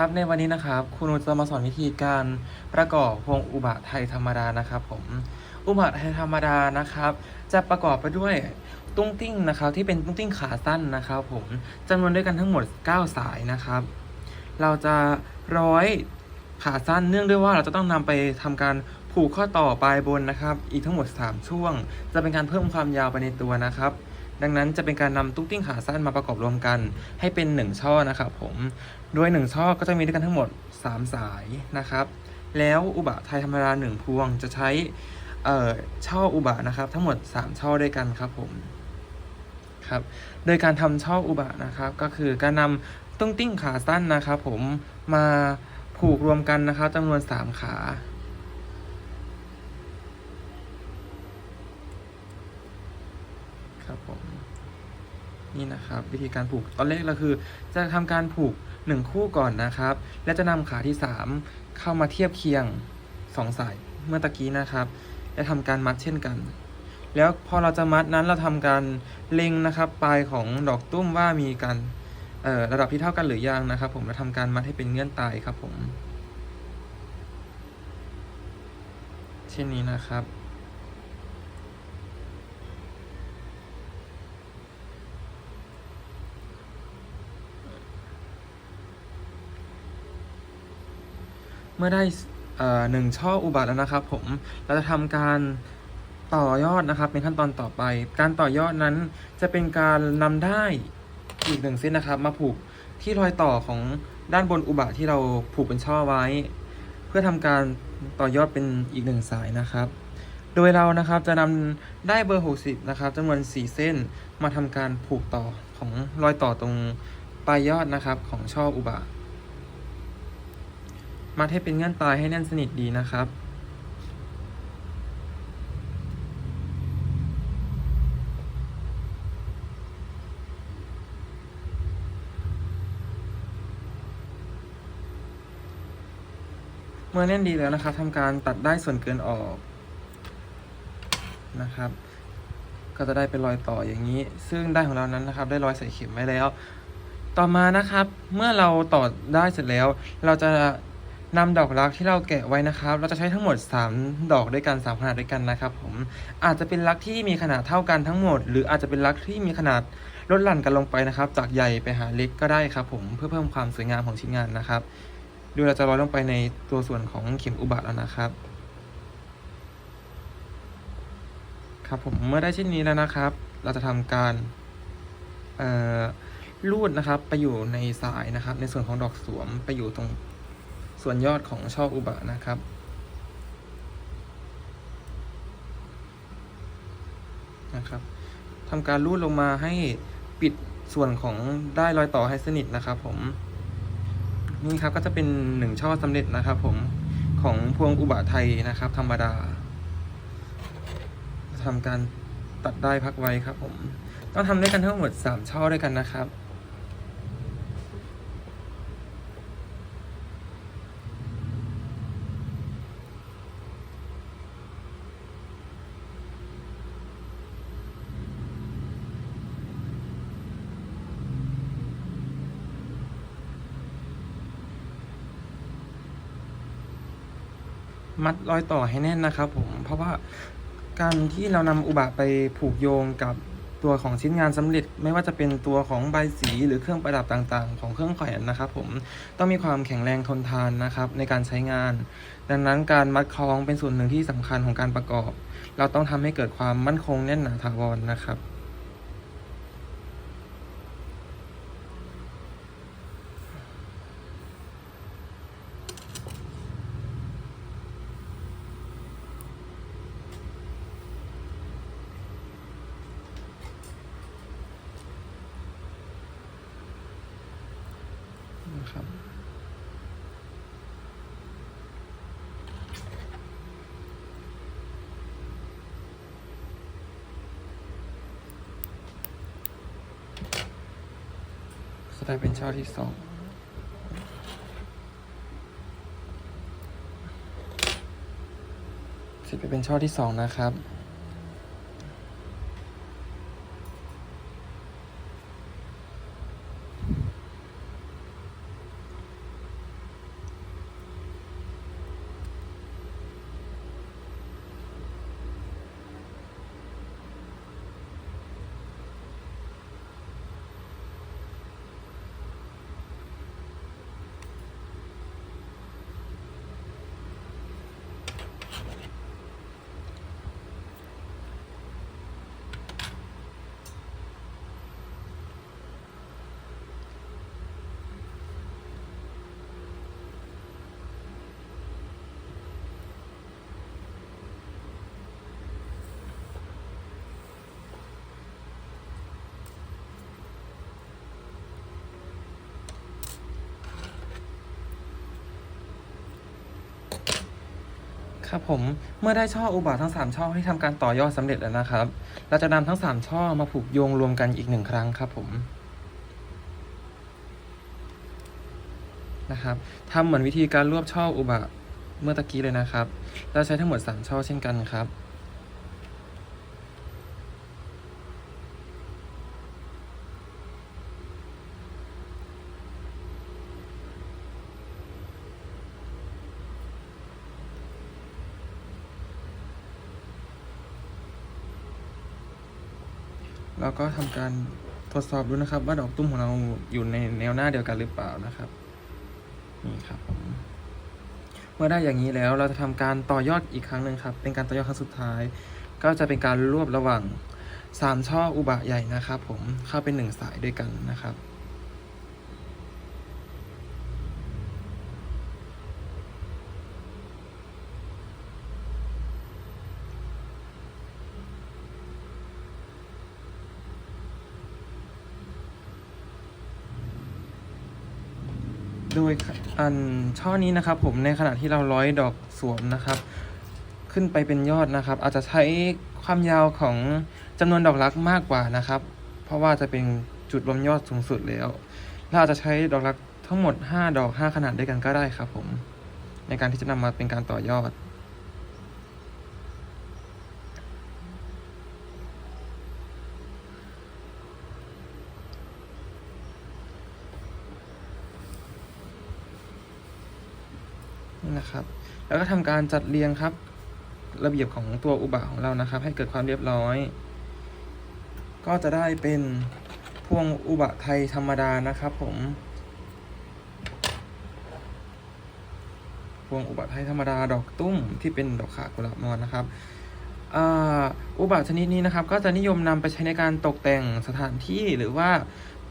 ครับในวันนี้นะครับคุณนุจะมาสอนวิธีการประกอบพวงอุบะไทยธรรมดานะครับผมอุบะไทยธรรมดานะครับ จะประกอบไปด้วยตุ้งติ้งนะครับ ที่เป็นตุ้งติ้งขาสั้นนะครับ ผมจำนวนด้วยกันทั้งหมด 9 สายนะครับ เราจะร้อยขาสั้นเนื่องด้วยว่าเราจะต้องนำไปทำการผูกข้อต่อปลายบนนะครับ อีกทั้งหมด 3 ช่วง จะเป็นการเพิ่มความยาวไปในตัวนะครับ ดังนั้นจะเป็นการนำตุ้งติ้งขาสั้นมาประกอบรวมกัน ให้เป็น 1 ช่อนะครับผมโดย 1 ช่อก็จะมีด้วยกันทั้งหมด 3 สายนะครับ แล้วอุบะไทยธรรมดา1พวงจะใช้ช่ออุบะนะครับ ทั้งหมด 3 ช่อด้วยกันครับผมครับโดยการทำช่ออุบะนะครับ ก็คือการนำตุ้งติ้งขาสั้นนะครับ ผมมาผูกรวมกันนะครับจำนวน 3 ขา ครับผม นี่นะครับ วิธีการผูกตอนแรกเราคือ จะทำการผูก 1 คู่ก่อนนะครับ และจะนำขาที่ 3 เข้ามาเทียบเคียง 2 สายเมื่อตะกี้นะครับและทำการมัดเช่นกัน แล้วพอเราจะมัดนั้นเราทำการเล็งนะครับ ปลายของดอกตุ้มว่ามีการระดับที่เท่ากันหรือยังนะครับ ผมและทำการมัดให้เป็นเงื่อนตายครับผม เช่นนี้นะครับ เมื่อได้หนึ่งช่ออุบัติแล้วนะครับผมเราจะทำการต่อยอดนะครับเป็นขั้นตอนต่อไป การต่อยอดนั้นจะเป็นการนำได้อีกหนึ่งเส้นนะครับ มาผูกที่รอยต่อของด้านบนอุบะที่เราผูกเป็นช่อไว้ เพื่อทำการต่อยอดเป็นอีกหนึ่งสายนะครับ โดยเรานะครับจะนำได้เบอร์ 60 นะครับจำนวน 4 เส้นมาทำการผูกต่อของรอยต่อตรงปลายยอดนะครับของช่ออุบะ มัดให้เป็นเงื่อนตายให้แน่นสนิทดีนะครับ เมื่อแน่นดีแล้วนะครับทำการตัดได้ส่วนเกินออกนะครับ ก็จะได้เป็นรอยต่ออย่างนี้ ซึ่งได้ของเรานั้นนะครับ ได้รอยใส่เข็มไว้แล้ว ต่อมานะครับ เมื่อเราต่อได้เสร็จแล้ว เราจะ นำดอกรักที่เราแกะไว้นะครับ เราจะใช้ทั้งหมด 3 ดอกด้วยกัน 3 ขนาดด้วยกันนะครับผมอาจจะเป็นรักที่มีขนาดเท่ากันทั้งหมด หรืออาจจะเป็นรักที่มีขนาดลดหลั่นกันลงไปนะครับ จากใหญ่ไปหาเล็กก็ได้ครับผมเพื่อเพิ่มความสวยงามของชิ้นงานนะครับ ดูเราจะร้อยลงไปในตัวส่วนของเข็มอุบัติแล้วนะครับ ครับผมเมื่อได้เช่นนี้แล้วนะครับ เราจะทำการลูดนะครับไปอยู่ในสายนะครับ ในส่วนของดอกสวมไปอยู่ตรง ส่วนยอดของช่ออุบะนะครับ นะครับทำการลูดลงมาให้ปิดส่วนของได้รอยต่อให้สนิทนะครับ ผม นี่ครับก็จะเป็นหนึ่งช่อสำเร็จนะครับ ผมของพวงอุบะไทยนะครับ ธรรมดาทำการตัดได้พักไว้ครับ ผม ต้องทำด้วยกันทั้งหมด 3 ช่อด้วยกันนะครับ มัดรอยต่อให้แน่นนะครับผม เพราะว่าการที่เรานำอุบะไปผูกโยงกับตัวของชิ้นงานสำเร็จ ไม่ว่าจะเป็นตัวของใบสีหรือเครื่องประดับต่างๆ ของเครื่องแขวนนะครับ ผมต้องมีความแข็งแรงทนทานนะครับ ในการใช้งาน ดังนั้นการมัดคล้องเป็นส่วนหนึ่งที่สำคัญของการประกอบ เราต้องทำให้เกิดความมั่นคงแน่นหนาถาวรนะครับ ครับสไตล์เป็นช่อที่สองสร็จไปเป็นช่อที่สองนะครับ ครับผมเมื่อได้ช่ออุบาททั้ง 3 ช่อให้ทำการต่อยอดสำเร็จแล้วนะครับ เราจะนำทั้ง 3 ช่อมาผูกโยงรวมกันอีกหนึ่งครั้งครับผมนะครับทำเหมือนวิธีการรวบช่ออุบะเมื่อตะกี้เลยนะครับ เราใช้ทั้งหมด 3 ช่อเช่นกันครับ แล้วก็ทำการทดสอบดูนะครับ ว่าดอกตุ้มของเราอยู่ในแนวหน้าเดียวกันหรือเปล่านะครับ นี่ครับผมเมื่อได้อย่างนี้แล้วเราจะทำการต่อยอดอีกครั้งหนึ่งครับ เป็นการต่อยอดครั้งสุดท้าย ก็จะเป็นการรวบระหว่างสามช่ออุบะใหญ่นะครับ ผมเข้าเป็นหนึ่งสายด้วยกันนะครับ โดยอันช่อนี้นะครับ ผมในขณะที่เราร้อยดอกสวมนะครับ ขึ้นไปเป็นยอดนะครับ อาจจะใช้ความยาวของจำนวนดอกรักมากกว่านะครับ เพราะว่าจะเป็นจุดรวมยอดสูงสุดแล้วเราอาจจะใช้ดอกรักทั้งหมด 5 ดอก 5 ขนาดด้วยกันก็ได้ครับผม ในการที่จะนำมาเป็นการต่อยอด นะครับ แล้วก็ทำการจัดเรียงครับ ระเบียบของตัวอุบะของเรานะครับ ให้เกิดความเรียบร้อย ก็จะได้เป็นพวงอุบะไทยธรรมดานะครับ ผม พวงอุบะไทยธรรมดาดอกตุ้มที่เป็นดอกขากุหลาบมอนนะครับอุบะชนิดนี้นะครับ ก็จะนิยมนำไปใช้ในการตกแต่งสถานที่หรือว่า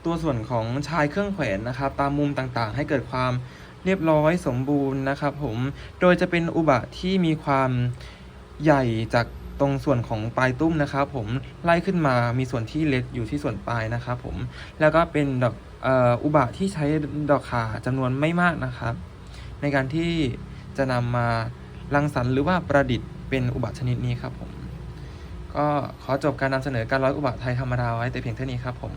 ตัวส่วนของชายเครื่องแขวนนะครับ ตามมุมต่างๆ ให้เกิดความ เรียบร้อยสมบูรณ์นะครับผม โดยจะเป็นอุบะที่มีความใหญ่จากตรงส่วนของปลายตุ้มนะครับผมไล่ขึ้นมามีส่วนที่เล็กอยู่ที่ส่วนปลายนะครับผมแล้วก็เป็นดอกอ,อ,อุบะที่ใช้ดอกขาจำนวนไม่มากนะครับ ในการที่จะนำมารังสรรค์หรือว่าประดิษฐ์เป็นอุบะชนิดนี้ครับผมก็ขอจบการนำเสนอการร้อยอุบะไทยธรรมดาไว้แต่เพียงเท่านี้ครับผม